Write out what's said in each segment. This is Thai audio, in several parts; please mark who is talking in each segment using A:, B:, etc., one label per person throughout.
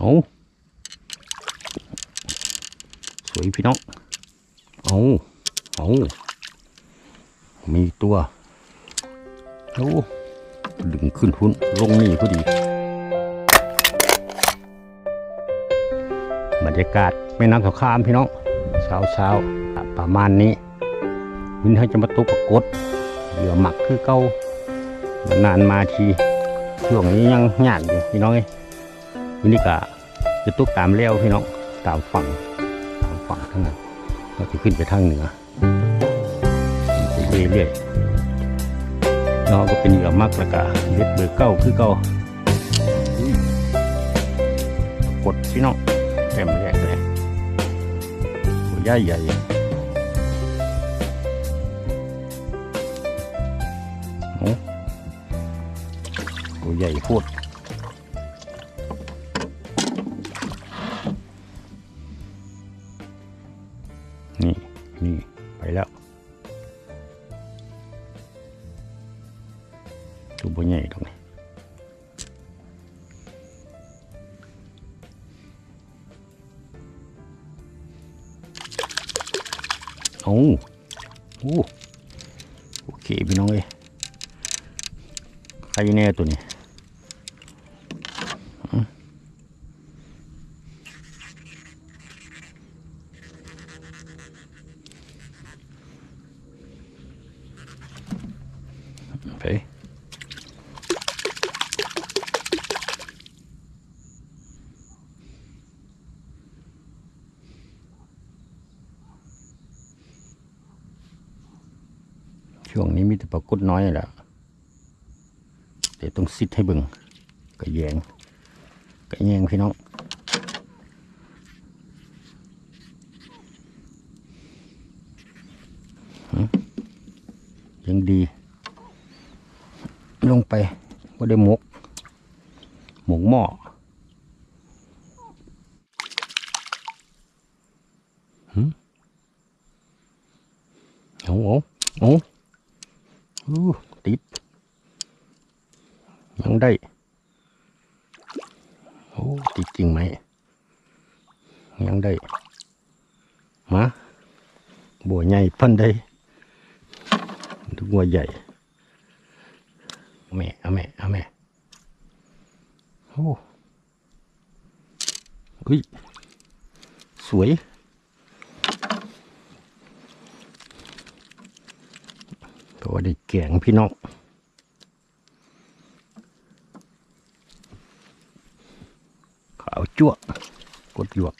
A: โอ้สวยพี่น้องโอ้โอ้มีตัวโอ้ดึงขึ้นหุ้นลงนี่พอดี บรรยากาศแม่น้ำสงครามพี่น้องเช้าเช้าประมาณนี้ วินให้จะมาตุกปรากฏเหยื่อหมักคือเก่านานมาทีช่วงนี้ยังยากอยู่พี่น้องเอ้ วินิกะจะตุกตามเลี้ยวพี่น้องตามฝั่งตามฝั่งทั้งนั้นเราจะขึ้นไปทางเหนือไปเรื่อยๆน้องก็เป็นเหยื่อมักแล้วก็เล็ดเบอร์เก้าคือเก่ากดพี่น้องเต็มแยกเลยตัวใหญ่ใหญ่โอ้ตัวใหญ่โพูด โอ้โอ้โอเคพี่น้องเอ้ยใครแน่ตัวนี้ ช่วงนี้มีแต่ปลากดน้อยแหละเดี๋ยวต้องซิดให้บิ่งกระแยงกระแยงพี่น้องยังดี ลงไปก็ได้หมกหมกหม้อหึเอาเอาเอาอู้ ติด ยังได้ โอ้ ติดจริงไหม ยังได้ มา บัวใหญ่พันได้ดูบัวใหญ่เอาแม่เอาแม่เอาแม่โอ้ยสวย ตัวได้แกงพี่น้องขาวจั่วกดหยวก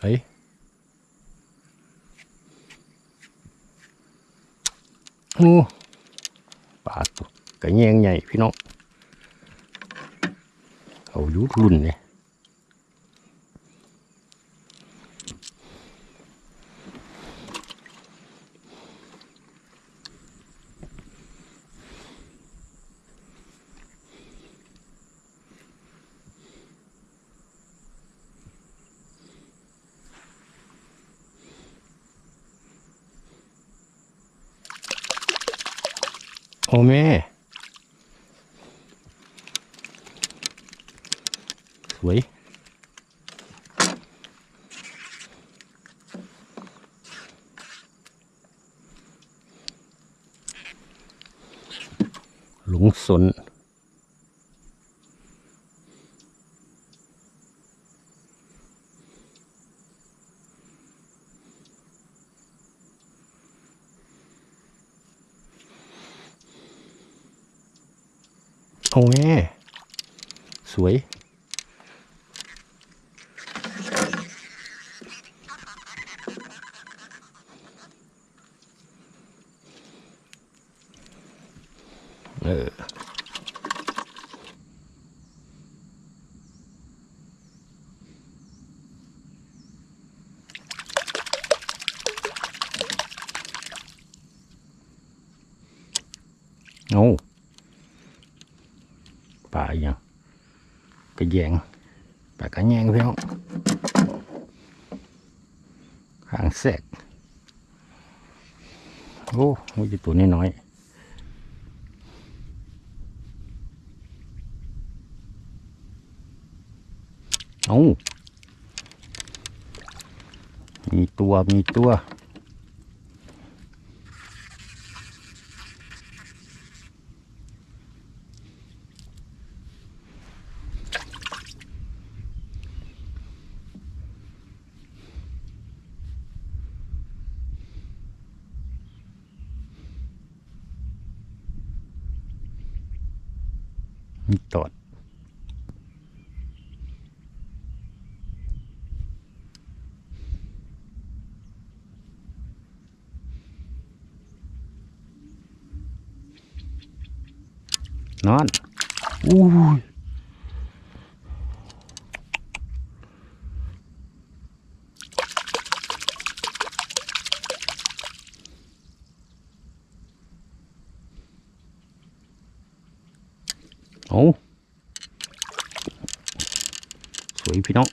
A: เฮ้ยโอ้ปลาตัว กระแยงใหญ่พี่น้องเอายุรุ่นเนี่ยโอ้แม่ วยหลงสนโอ้แม่สวย เออ โอ้ปลาอหย่างกระแยงปลากระแยงพี่น้องแสกโอ้มีตัวน้อยๆเอามีตัว มีตัว มีตอด นอน อู้ โอ้สวยพี่น้อง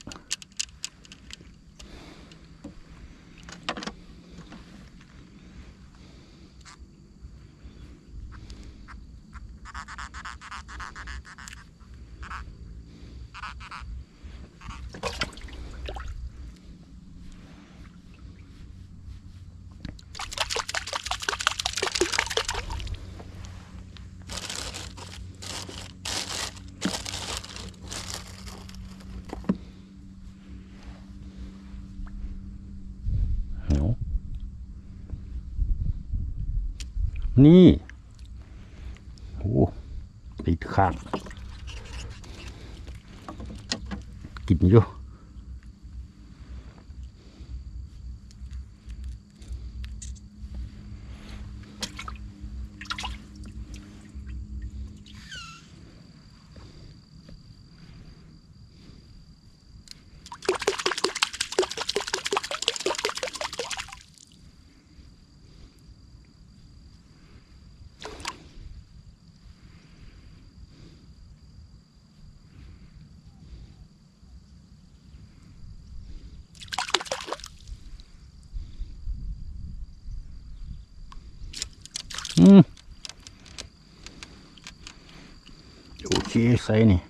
A: เนา นี่โอ้ติดข้างกินอยู่ โอเคใส่นี่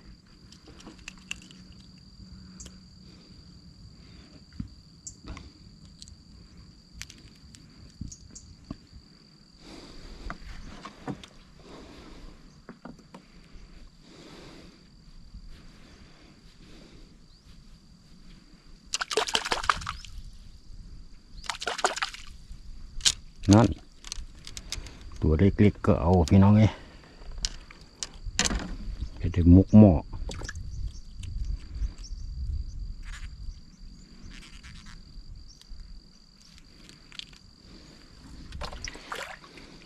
A: นั่น ตัวเล็กๆก็เอาพี่น้องเอ้ยไปถึงมุกหม้อ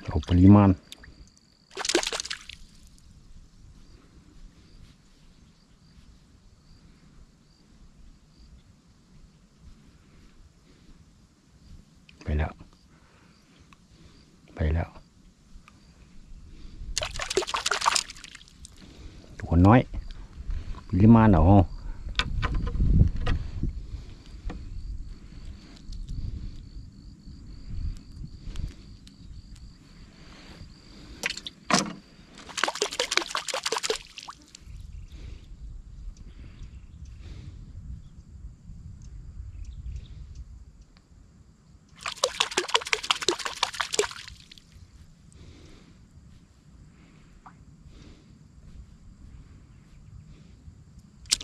A: เอาปริมาณไปแล้ว ไปแล้ว ตัวน้อยปริมาณเอาเ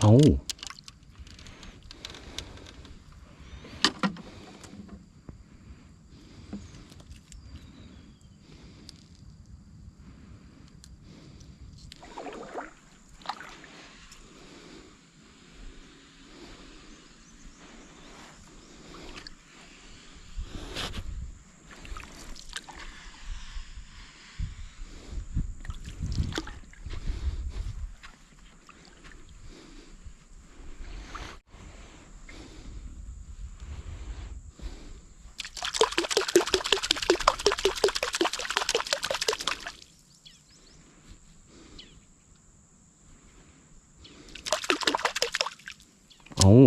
A: อ เอา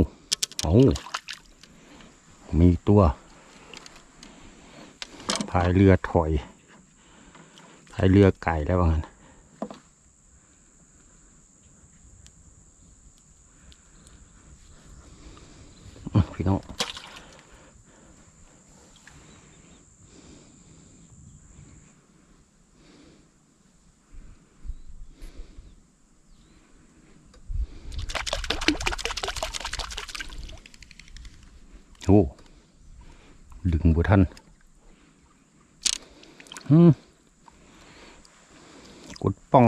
A: เอามีตัวพายเรือถอยพายเรือไก่แล้วว่างั้น โอ้ดึงบุท่านอืมกดป่อง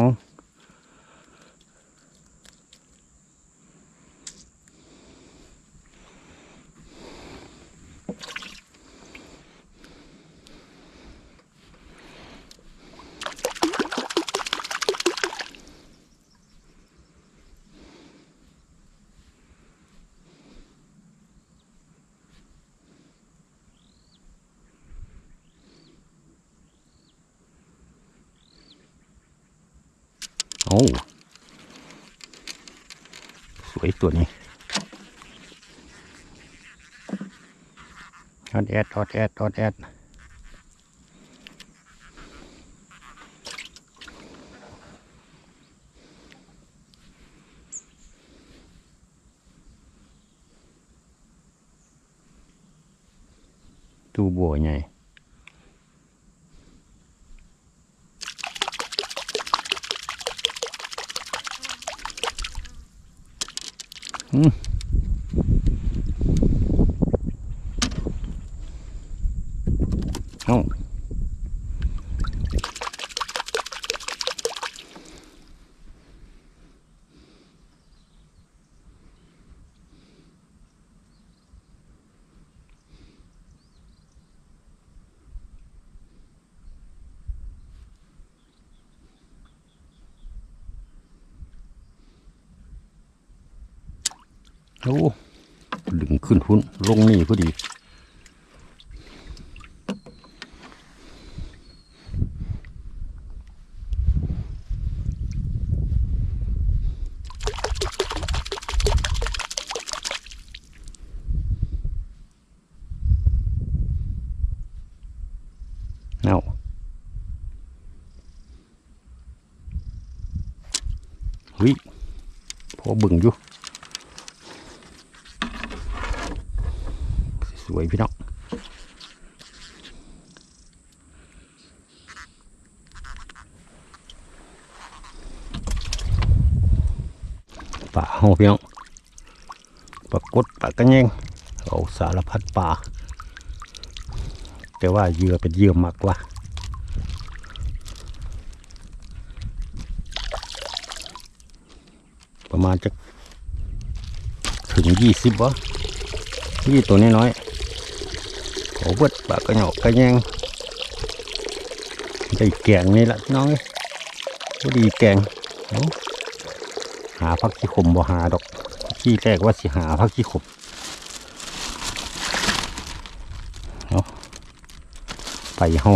A: สวยตัวนี้ออดแอดออดแอดออดแอดตูบัวใหญ่ เอ้า โอ้ดึงขึ้นหุ้นลงนี่พอดีเอาเฮ้ยพอบึงอยู่ ส วยพี่น้องป่าเฮาพี่น้องปลากดปลากระแยงเอาสารพัดป่าแต่ว่าเหยื่อเป็นเหยื่อมักว่ะประมาณจะถึงยี่สิบวะยี่ตัวน้อย ๆขอเบิดปากกระหยอกกระแยงได้แกงนี่ละน้องเอ้พอดีแกงหาพักขี้ขมบ่หาดอกขี้แรกว่าสิหาพักขี้ขมไปเฮา